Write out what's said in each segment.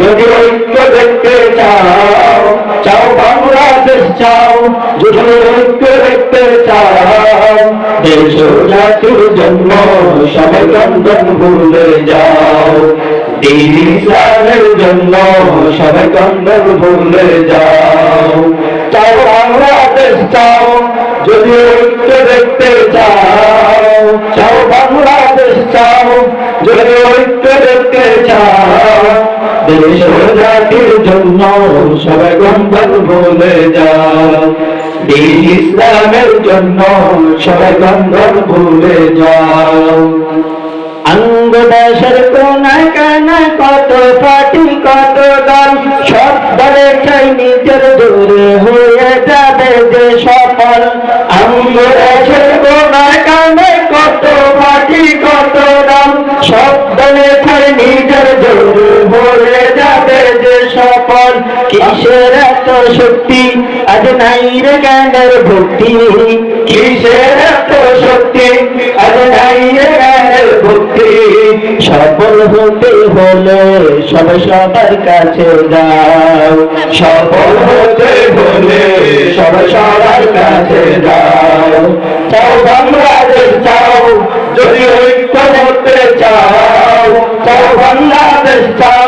যদি ঐক্য দেখতে চাও চাও বাংলাদেশ চাও যদি ঐক্য দেখতে চাও, দেশ জাতির জন্য সবাই কন্দন ভুলে যাও। দিন ইসলামের জন্য সবাই কন্দন ভুলে যাও। চাও বাংলাদেশ চাও যদি ঐক্য দেখতে চাও চাও দেখতে চাও দেশ জাতির জন্য সবাই কন্দন ভুলে যাও দিন ইসলামের জন্য সবাই কন্দন ভুলে যাও অঙ্গ দেশের কানায় কত পাটি কত কিসের এত শক্তি? আজ নাই জ্ঞানের ভক্তি। কিসের এত শক্তি? আজ নাই জ্ঞানের ভক্তি। সফল হতে হলে সবাই সবার কাছে যাও। সফল হতে হলে সবাই সবার কাছে যাও। চাও বাংলাদেশ, চাও। যদি ঐক্য হতে চাও চাও বাংলাদেশ, চাও।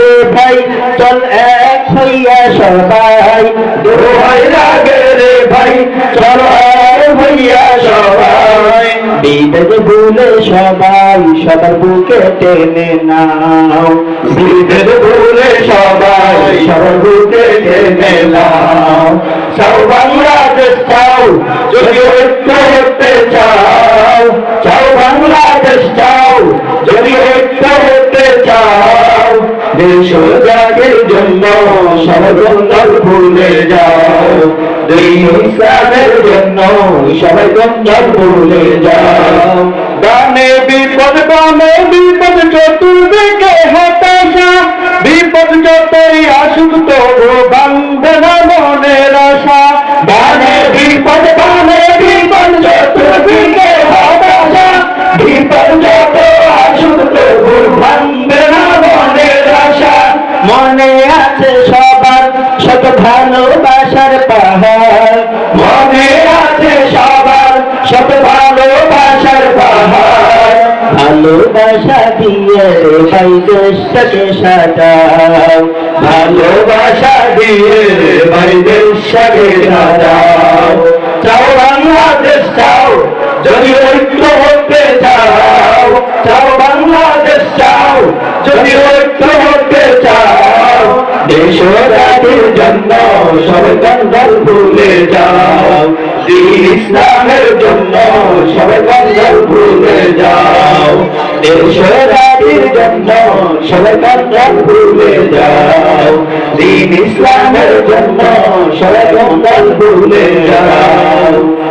রে ভাই, চল এক হইয়া সবাই। দোহাই লাগে রে ভাই, চল এক হইয়া সবাই। বিদেশ ভুলে সবাই, সবার বুকে টেনে নাও। বিদেশ ভুলে সবাই, সবার বুকে টেনে নাও। চাও বাংলাদেশ চাও, যদি ঐক্য ও জাতির জন্য সর্বন্দর ভুলে যাও দিন ইসলামের জন্য গন্ধর ভুলে যাও গানে বিপদ গানে বিপদ, চতুর্দিকে হতাশা। মনে আছে সবার শত ভালোবাসার পাহাড়। মনে আছে সবার শত ভালোবাসার পাহাড়। ভালোবাসা দিয়ে রে ভাই দেশটাকে সাজাও। ভালোবাসা দিয়ে রে ভাই দেশটাকে সাজাও। চাও বাংলাদেশ জাতির জন্য সরকার ভুলে যাও। দিন ইসলামের জন্য সরকার ভুলে যাও। দেশ ও জাতির জন্য সরকার ভুলে যাও। দিন ইসলামের জন্য সরকার ভুলে যাও।